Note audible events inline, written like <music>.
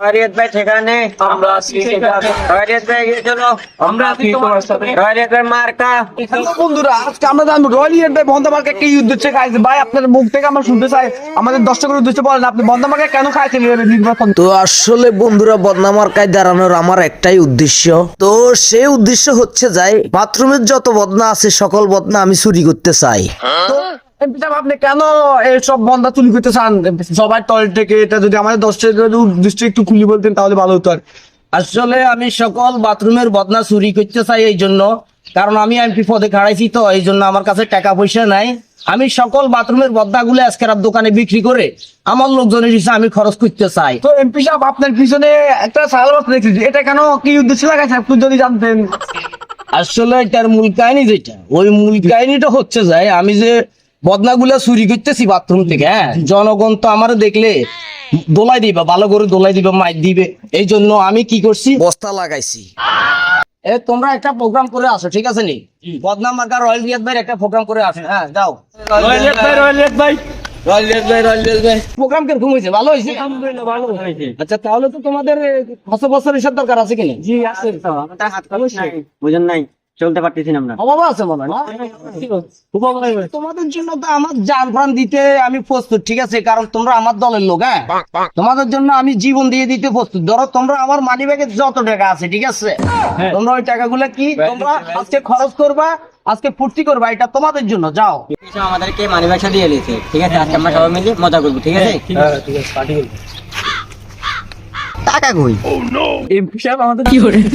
খয়রিয়ত ভাই সেখানে। আমরা আছি ভাই চলো। আমরা আছি তোমার সাথে? খয়রিয়ত ভাই মার্কা। বন্ধুরা আজকে আমরা জানব রয়্যাল ভাই বন্দামার্কে কি উদ্দেশ্যে খাইছে? ভাই আপনার মুখ থেকে আমরা শুনতে চাই। আমাদের দর্শকের উদ্দেশ্যে বলেন আপনি কেন খাইছেন নির্বাচন? তো আসলে বন্ধুরা বদনামার্কায় দাঁড়ানোর আমার একটাই উদ্দেশ্য। তো সেই উদ্দেশ্য হচ্ছে যাই বাথরুমের যত বদনা আছে সকল বদনা আমি চুরি করতে চাই। তো এমপি সাহেব আপনি কেন এইসব বন্ধা করতে চান? সবার তল থেকে এটা যদি আমাদের দর্শকের উদ্দেশ্যে একটু খুলি বলতেন তাহলে ভালো হতো আর। আসলে আমি সকল বাথরুমের বদনা চুরি করতে চাই এই জন্য কারণ আমি এমপি পদে খাড়াইছি তো এই জন্য আমার কাছে টাকা পয়সা নাই। আমি সকল বাথরুমের বদনাগুলো আজকের আর দোকানে বিক্রি করে আমার লোকজনের হিসেবে আমি খরচ করতে চাই। তো এমপি সাহেব আপনার পিছনে একটা সাল বাস দেখছি এটা কেন কি উদ্দেশ্যে লাগাইছে আপনি যদি জানতেন। আসলে এটার মূল কাহিনী যেটা ওই মূল কাহিনীটা হচ্ছে যায় আমি যে বদনাগুলা চুরি করতেছি বাথরুম থেকে হ্যাঁ? জনগণ তো আমার দেখলে দোলাই দিবা ভালো করে দোলাই দিবে মাইর দিবে। এই জন্য আমি কি করছি? বস্তা লাগাইছি। এ তোমরা একটা প্রোগ্রাম করে আসো ঠিক আছে নি? বদনাম মার্কা রয়্যাল রিয়াদ ভাই একটা প্রোগ্রাম করে আসো হ্যাঁ যাও। রয়্যাল ভাই রয়্যাল ভাই। রয়্যাল ভাই রয়্যাল ভাই। প্রোগ্রাম কীরকম হয়েছে? ভালো হয়েছে? ভালো হয়েছে। আচ্ছা তাহলে তো তোমাদের বছর হিসাব দরকার আছে কিনা জি আছে। নাই। বুঝেন নাই। চলতে পারতেছি না আমরা। অভাব আছে মনে হয় না? তোমাদের জন্য তো আমার জান প্রাণ দিতে আমি প্রস্তুত ঠিক আছে? কারণ তোমরা আমার দলের লোক হ্যাঁ? তোমাদের জন্য আমি জীবন দিয়ে দিতে প্রস্তুত। ধরো তোমরা আমার মানি ব্যাগে যত টাকা আছে ঠিক আছে? তোমরা ওই টাকাগুলো কি? তোমরা আজকে খরচ করবা আজকে ফুর্তি করবা এটা তোমাদের জন্য যাও। আমাদেরকে মানি ব্যবসা দিয়ে দিয়েছে ঠিক আছে? আজকে আমরা সবাই মিলে মজা করব ঠিক আছে? টাকা কই? এমপি সাহেব আমাদের কি করে? <laughs>